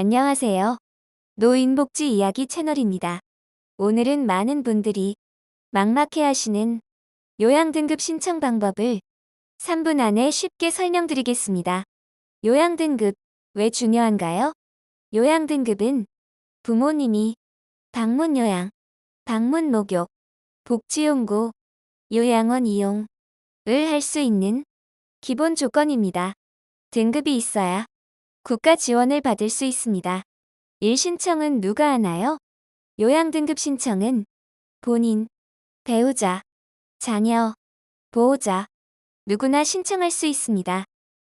안녕하세요. 노인복지 이야기 채널입니다. 오늘은 많은 분들이 막막해 하시는 요양등급 신청 방법을 3분 안에 쉽게 설명드리겠습니다. 요양등급, 왜 중요한가요? 요양등급은 부모님이 방문 요양, 방문 목욕, 복지용구, 요양원 이용을 할 수 있는 기본 조건입니다. 등급이 있어야 국가 지원을 받을 수 있습니다. 1 신청은 누가 하나요? 요양 등급 신청은 본인, 배우자, 자녀, 보호자, 누구나 신청할 수 있습니다.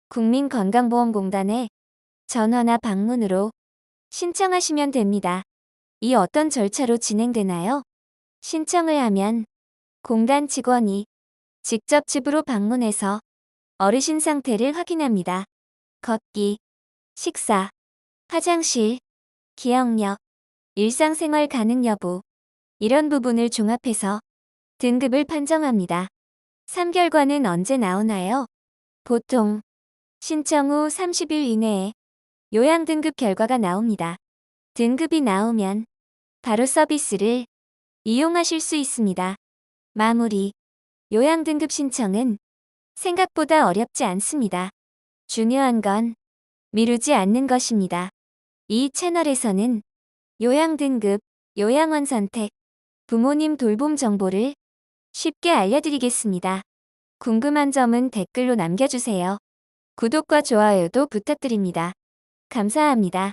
국민건강보험공단에 전화나 방문으로 신청하시면 됩니다. 이 어떤 절차로 진행되나요? 신청을 하면 공단 직원이 직접 집으로 방문해서 어르신 상태를 확인합니다. 걷기, 식사, 화장실, 기억력, 일상생활 가능 여부, 이런 부분을 종합해서 등급을 판정합니다. 3결과는 언제 나오나요? 보통 신청 후 30일 이내에 요양 등급 결과가 나옵니다. 등급이 나오면 바로 서비스를 이용하실 수 있습니다. 마무리. 요양 등급 신청은 생각보다 어렵지 않습니다. 중요한 건 미루지 않는 것입니다. 이 채널에서는 요양 등급, 요양원 선택, 부모님 돌봄 정보를 쉽게 알려드리겠습니다. 궁금한 점은 댓글로 남겨주세요. 구독과 좋아요도 부탁드립니다. 감사합니다.